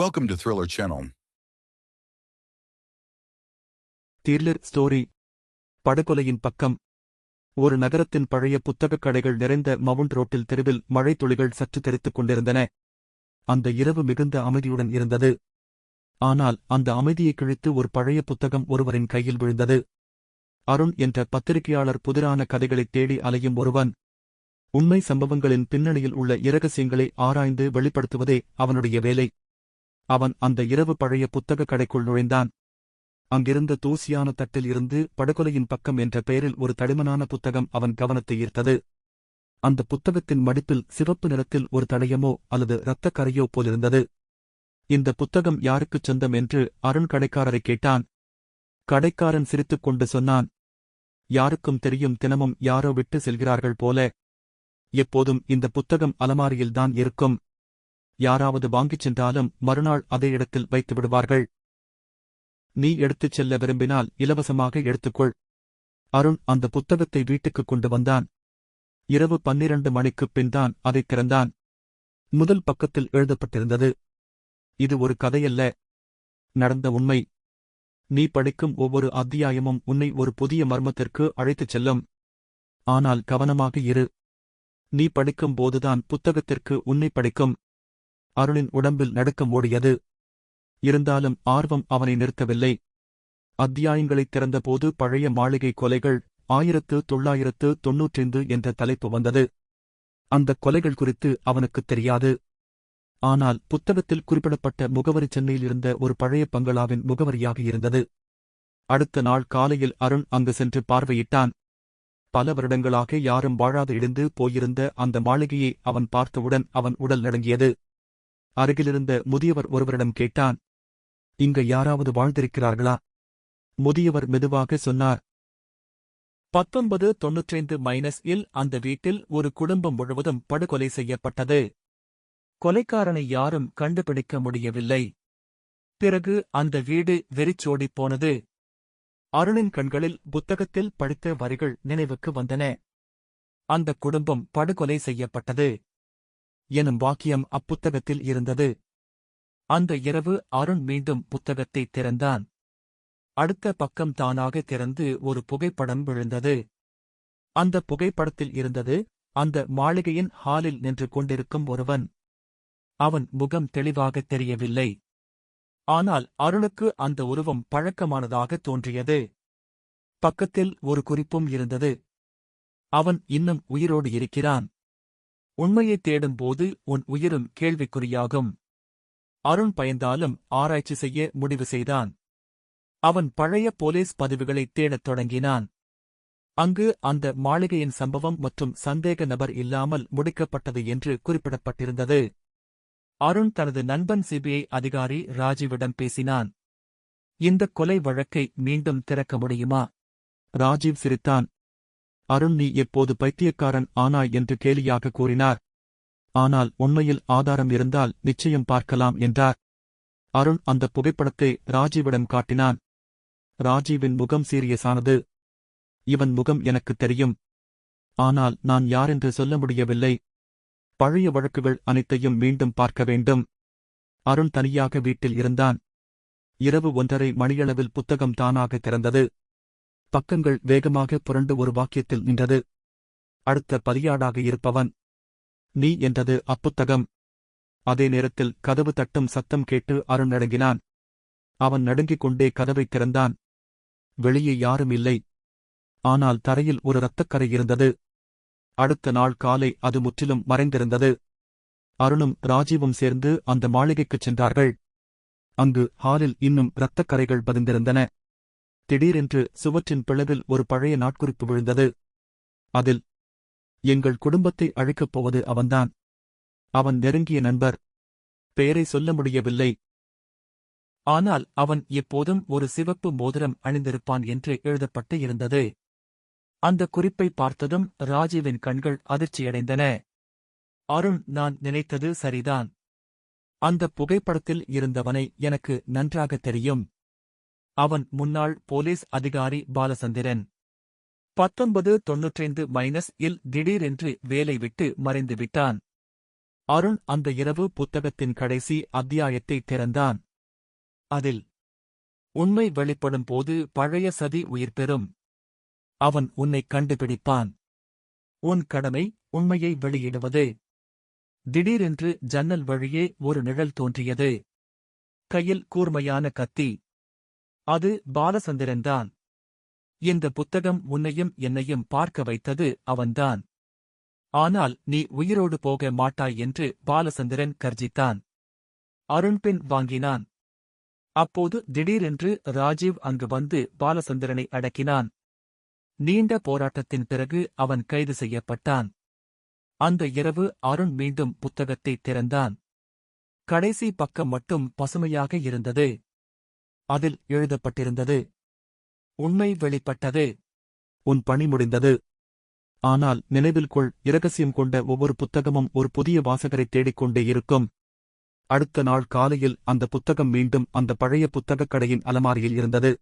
Welcome to Thriller Channel. Thriller story படுகொலையின் பக்கம். ஒரு நகரத்தின் பழைய புத்தகக் கடைகள் நிறைந்த மவுண்ட் ரோட்டில் தெருவில் மழை துளிகள் சற்று தெரித்துக் கொண்டிருந்தன. அந்த இரவு மிகுந்த அமைதியுடன் இருந்தது. ஆனால் அந்த அமைதியை கிழித்து ஒரு பழைய புத்தகம் ஒருவரின் கையில் விழுந்தது. அருண் என்ற பத்திரிகையாளர் புதிரான கதைகளைத் தேடி அலையும் ஒருவன். உண்மை சம்பவங்களின் பின்னணியில் உள்ள இரகசியங்களை ஆராய்ந்து வெளிப்படுத்துவதே அவனுடைய வேலை. அவன் அந்த இரவு பழைய புத்தகக் கடைக்குள் நுழைந்தான். அங்கிருந்த தூசியான தட்டில் இருந்து படுகொலையின் பக்கம் என்ற பெயரில் ஒரு தடிமனான புத்தகம் அவன் கவனத்தை ஈர்த்தது. அந்த புத்தகத்தின் மடிப்பில் சிவப்பு நிறத்தில் ஒரு தடயமோ அல்லது இரத்தக் கரையோ போலிருந்தது. இந்த புத்தகம் யாருக்குச் சொந்தம் என்று அருண் கடைக்காரரை கேட்டான். கடைக்காரன் சிரித்துக் கொண்டு சொன்னான் யாருக்கும் தெரியும் தினமும் யாரோ விட்டு செல்கிறார்கள் போல. எப்போதும் இந்த புத்தகம் அலமாரியில்தான் இருக்கும். யாராவது வாங்கிச் சென்றாலும் மறுநாள் அதே இடத்தில் வைத்து விடுவார்கள். நீ எடுத்துச் செல்ல விரும்பினால் இலவசமாக எடுத்துக்கொள். அருண் அந்த புத்தகத்தை வீட்டுக்குக் கொண்டு வந்தான். இரவு பன்னிரண்டு மணிக்குப் பின்தான் அதைத் திறந்தான் முதல் பக்கத்தில் எழுதப்பட்டிருந்தது இது ஒரு கதையல்ல. நடந்த உண்மை. நீ படிக்கும் ஒவ்வொரு அத்தியாயமும் உன்னை ஒரு புதிய மர்மத்திற்கு அழைத்துச் செல்லும். ஆனால் கவனமாக இரு. நீ படிக்கும் போதுதான் புத்தகத்திற்கு உன்னை படிக்கும். அருணின் உடம்பில் நடுக்கம் ஓடியது. இருந்தாலும் ஆர்வம் அவனை நிறுத்தவில்லை. அத்தியாயங்களைத் திறந்தபோது பழைய மாளிகை கொலைகள் ஆயிரத்து தொள்ளாயிரத்து தொன்னூற்றைந்து என்ற தலைப்பு வந்தது. அந்த கொலைகள் குறித்து அவனுக்குத் தெரியாது. ஆனால் புத்தகத்தில் குறிப்பிடப்பட்ட முகவரி சென்னையில் இருந்த ஒரு பழைய பங்களாவின் முகவரியாக இருந்தது. அடுத்த நாள் காலையில் அருண் அங்கு சென்று பார்வையிட்டான். பல வருடங்களாக யாரும் வாழாது இடிந்து போயிருந்த அந்த மாளிகையை அவன் பார்த்தவுடன் அவன் உடல் நடுங்கியது. அருகிலிருந்த முதியவர் ஒருவரிடம் கேட்டான் இங்க யாராவது வாழ்ந்திருக்கிறார்களா? முதியவர் மெதுவாக சொன்னார் பத்தொன்பது தொன்னூற்றைந்து மைனஸ் இல் அந்த வீட்டில் ஒரு குடும்பம் முழுவதும் படுகொலை செய்யப்பட்டது. கொலைக்காரனை யாரும் கண்டுபிடிக்க முடியவில்லை. பிறகு அந்த வீடு வெறிச்சோடிப் போனது. அருணின் கண்களில் புத்தகத்தில் படித்த வரிகள் நினைவுக்கு வந்தன. அந்த குடும்பம் படுகொலை செய்யப்பட்டது. எனும் வாக்கியம் அப்புத்தகத்தில் இருந்தது. அந்த இரவு அருண் மீண்டும் புத்தகத்தை திறந்தான். அடுத்த பக்கம் தானாக திறந்து ஒரு புகைப்படம் விழுந்தது. அந்த புகைப்படத்தில் இருந்தது அந்த மாளிகையின் ஹாலில் நின்று கொண்டிருக்கும் ஒருவன். அவன் முகம் தெளிவாகத் தெரியவில்லை. ஆனால் அருணுக்கு அந்த உருவம் பழக்கமானதாக தோன்றியது. பக்கத்தில் ஒரு குறிப்பும் இருந்தது. அவன் இன்னும் உயிரோடு இருக்கிறான். உண்மையைத் தேடும்போது உன் உயிரும் கேள்விக்குறியாகும். அருண் பயந்தாலும் ஆராய்ச்சி செய்ய முடிவு செய்தான். அவன் பழைய போலீஸ் பதிவுகளைத் தேடத் தொடங்கினான். அங்கு அந்த மாளிகையின் சம்பவம் மற்றும் சந்தேக நபர் இல்லாமல் முடிக்கப்பட்டது என்று குறிப்பிடப்பட்டிருந்தது. அருண் தனது நண்பன் சிபிஐ அதிகாரி ராஜீவிடம் பேசினான். இந்த கொலை வழக்கை மீண்டும் திறக்க முடியுமா? ராஜீவ் சிரித்தான். அருண் நீ எப்போது பைத்தியக்காரன் ஆனாய் என்று கேலியாக கூறினார். ஆனால் உண்மையில் ஆதாரம் இருந்தால் நிச்சயம் பார்க்கலாம் என்றார். அருண் அந்த புகைப்படத்தை ராஜீவிடம் காட்டினான். ராஜீவின் முகம் சீரியஸானது. இவன் முகம் எனக்குத் தெரியும். ஆனால் நான் யாரென்று சொல்ல முடியவில்லை. பழைய வழக்குகள் அனைத்தையும் மீண்டும் பார்க்க வேண்டும். அருண் தனியாக வீட்டில் இருந்தான். இரவு ஒன்றரை மணியளவில் புத்தகம் தானாக திறந்தது. பக்கங்கள் வேகமாக புரண்டு ஒரு வாக்கியத்தில் நின்றது. அடுத்த பதியாடாக இருப்பவன் நீ என்றது அப்புத்தகம். அதே நேரத்தில் கதவு தட்டும் சத்தம் கேட்டு அருண் நடுங்கினான் அவன் நடுங்கிக் கொண்டே கதவைத் திறந்தான். வெளியே யாரும் இல்லை. ஆனால் தரையில் ஒரு இரத்தக்கரை இருந்தது. அடுத்த நாள் காலை அது முற்றிலும் மறைந்திருந்தது. அருணும் ராஜீவும் சேர்ந்து அந்த மாளிகைக்குச் சென்றார்கள். அங்கு ஹாலில் இன்னும் இரத்தக்கரைகள் பதிந்திருந்தன. திடீரென்று சுவற்றின் பிளவில் ஒரு பழைய நாட்குறிப்பு விழுந்தது. அதில் எங்கள் குடும்பத்தை அழைக்கப் போவது அவன்தான். அவன் நெருங்கிய நண்பர். பெயரை சொல்ல முடியவில்லை. ஆனால் அவன் எப்போதும் ஒரு சிவப்பு மோதிரம் அணிந்திருப்பான் என்று எழுதப்பட்டு இருந்தது. அந்த குறிப்பை பார்த்ததும் ராஜீவின் கண்கள் அதிர்ச்சியடைந்தன. அருண் நான் நினைத்தது சரிதான். அந்த புகைப்படத்தில் இருந்தவனை எனக்கு நன்றாகத் தெரியும். அவன் முன்னாள் போலீஸ் அதிகாரி பாலசந்திரன். பத்தொன்பது தொன்னூற்றைந்து மைனஸ் இல் திடீரென்று வேலை விட்டு மறைந்து விட்டான். அருண் அந்த இரவு புத்தகத்தின் கடைசி அத்தியாயத்தை திறந்தான். அதில் உண்மை வெளிப்படும் போது பழைய சதி உயிர் பெறும். அவன் உன்னை கண்டுபிடிப்பான். உன் கடமை உண்மையை வெளியிடுவது. திடீரென்று ஜன்னல் வழியே ஒரு நிழல் தோன்றியது. கையில் கூர்மையான கத்தி. அது பாலசந்திரன்தான். இந்த புத்தகம் உன்னையும் என்னையும் பார்க்க வைத்தது அவன்தான். ஆனால் நீ உயிரோடு போக மாட்டாய் என்று பாலசந்திரன் கர்ஜித்தான். அருண்பின் வாங்கினான். அப்போது திடீரென்று ராஜீவ் அங்கு வந்து பாலசந்திரனை அடக்கினான். நீண்ட போராட்டத்தின் பிறகு அவன் கைது செய்யப்பட்டான். அந்த இரவு அருண் மீண்டும் புத்தகத்தை திறந்தான். கடைசி பக்கம் மட்டும் பசுமையாக இருந்தது. அதில் எழுதப்பட்டிருந்தது. உண்மை வெளிப்பட்டது. உன் பணி முடிந்தது. ஆனால் நினைவில் கொள் இரகசியம் கொண்ட ஒவ்வொரு புத்தகமும் ஒரு புதிய வாசகரை தேடிக்கொண்டே இருக்கும். அடுத்த நாள் காலையில் அந்த புத்தகம் மீண்டும் அந்த பழைய புத்தகக் கடையின் அலமாரியில் இருந்தது.